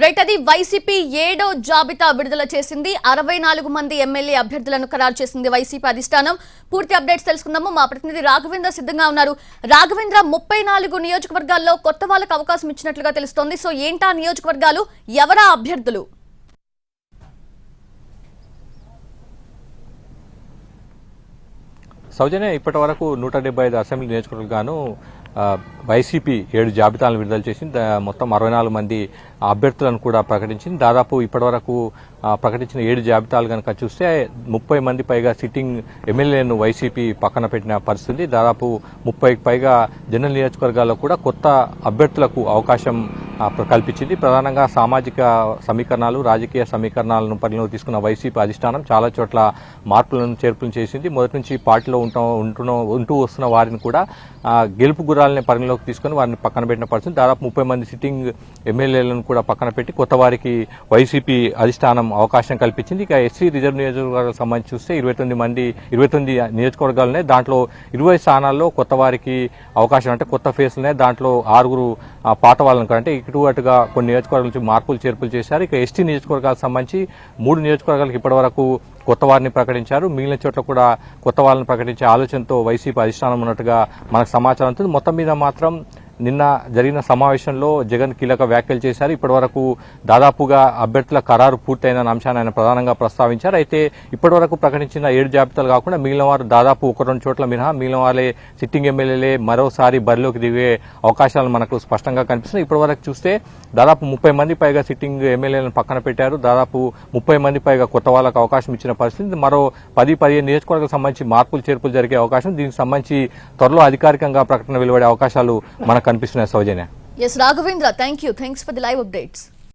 Right అది YCP ఏడో జాబితా విడుదల చేసింది. అరవై నాలుగు మంది ఎమ్మెల్యే అభ్యర్థులను ఖరారు చేసింది వైసీపీ అధిష్టానం. పూర్తి అప్డేట్స్ తెలుసుకుందాము. మా ప్రతినిధి రాఘవేంద్ర సిద్ధంగా ఉన్నారు. రాఘవేంద్ర ముప్పై నాలుగు నియోజకవర్గాల్లో కొత్త వాళ్ళకు అవకాశం ఇచ్చినట్లుగా తెలుస్తోంది. సో ఏంటా నియోజకవర్గాలు? ఎవరా అభ్యర్థులు? సౌజన్య ఇప్పటి వరకు నూట డెబ్బై ఐదు అసెంబ్లీ నియోజకవర్గాను వైసీపీ ఏడు జాబితాలను విడుదల చేసింది. మొత్తం అరవై నాలుగు మంది అభ్యర్థులను కూడా ప్రకటించింది. దాదాపు ఇప్పటివరకు ప్రకటించిన ఏడు జాబితాలు కనుక చూస్తే ముప్పై మంది పైగా సిట్టింగ్ ఎమ్మెల్యేలను వైసీపీ పక్కన పెట్టిన పరిస్థితి. దాదాపు ముప్పైకి పైగా జనరల్ నియోజకవర్గాల్లో కూడా కొత్త అభ్యర్థులకు అవకాశం కల్పించింది. ప్రధానంగా సామాజిక సమీకరణాలు రాజకీయ సమీకరణాలను పరిగణలో తీసుకున్న వైసీపీ అధిష్టానం చాలా చోట్ల మార్పులను చేర్పులను చేసింది. మొదటి నుంచి పార్టీలో ఉంటా ఉంటున్న ఉంటూ వస్తున్న వారిని కూడా గెలుపు గురాలని పరిగణలోకి తీసుకుని వారిని పక్కన పెట్టిన పరిస్థితి. దాదాపు ముప్పై మంది సిట్టింగ్ ఎమ్మెల్యేలను కూడా పక్కన పెట్టి కొత్త వారికి వైసీపీ అధిష్టానం అవకాశం కల్పించింది. ఇక ఎస్సీ రిజర్వ్ నియోజకవర్గాలకు సంబంధించి చూస్తే ఇరవై తొమ్మిది మంది ఇరవై తొమ్మిది నియోజకవర్గాలున్నాయి. దాంట్లో ఇరవై స్థానాల్లో కొత్త వారికి అవకాశం అంటే కొత్త ఫేస్లున్నాయి. దాంట్లో ఆరుగురు పాత వాళ్ళని అంటే ఇటు అటుగా కొన్ని నియోజకవర్గాల నుంచి మార్పులు చేర్పులు చేశారు. ఇక ఎస్టీ నియోజకవర్గాలకు సంబంధించి మూడు నియోజకవర్గాలకు ఇప్పటివరకు కొత్త వారిని ప్రకటించారు. మిగిలిన చోట్ల కూడా కొత్త వాళ్ళని ప్రకటించే ఆలోచనతో వైసీపీ అధిష్టానం ఉన్నట్టుగా మనకు సమాచారం ఉంటుంది మొత్తం మీద మాత్రం నిన్న జరిగిన సమావేశంలో జగన్ కీలక వ్యాఖ్యలు చేశారు. ఇప్పటివరకు దాదాపుగా అభ్యర్థుల ఖరారు పూర్తయిన అంశాన్ని ఆయన ప్రధానంగా ప్రస్తావించారు. అయితే ఇప్పటివరకు ప్రకటించిన ఏడు జాబితాలు కాకుండా మిగిలిన వారు దాదాపు ఒక రెండు చోట్ల మినహా మిగిలిన వాళ్ళే సిట్టింగ్ ఎమ్మెల్యేలే మరోసారి బరిలోకి దిగే అవకాశాలు మనకు స్పష్టంగా కనిపిస్తున్నాయి. ఇప్పటివరకు చూస్తే దాదాపు ముప్పై మంది పైగా సిట్టింగ్ ఎమ్మెల్యేలను పక్కన పెట్టారు. దాదాపు ముప్పై మంది పైగా కొత్త వాళ్ళకు అవకాశం ఇచ్చిన పరిస్థితి. మరో పది పదిహేను నియోజకవర్గాలకు సంబంధించి మార్పులు చేర్పులు జరిగే అవకాశం. దీనికి సంబంధించి త్వరలో అధికారికంగా ప్రకటన వెలువడే అవకాశాలు మనకు కనిపిస్తున్నాయి సౌజన్య. S Raghavendra thank you thanks for the live updates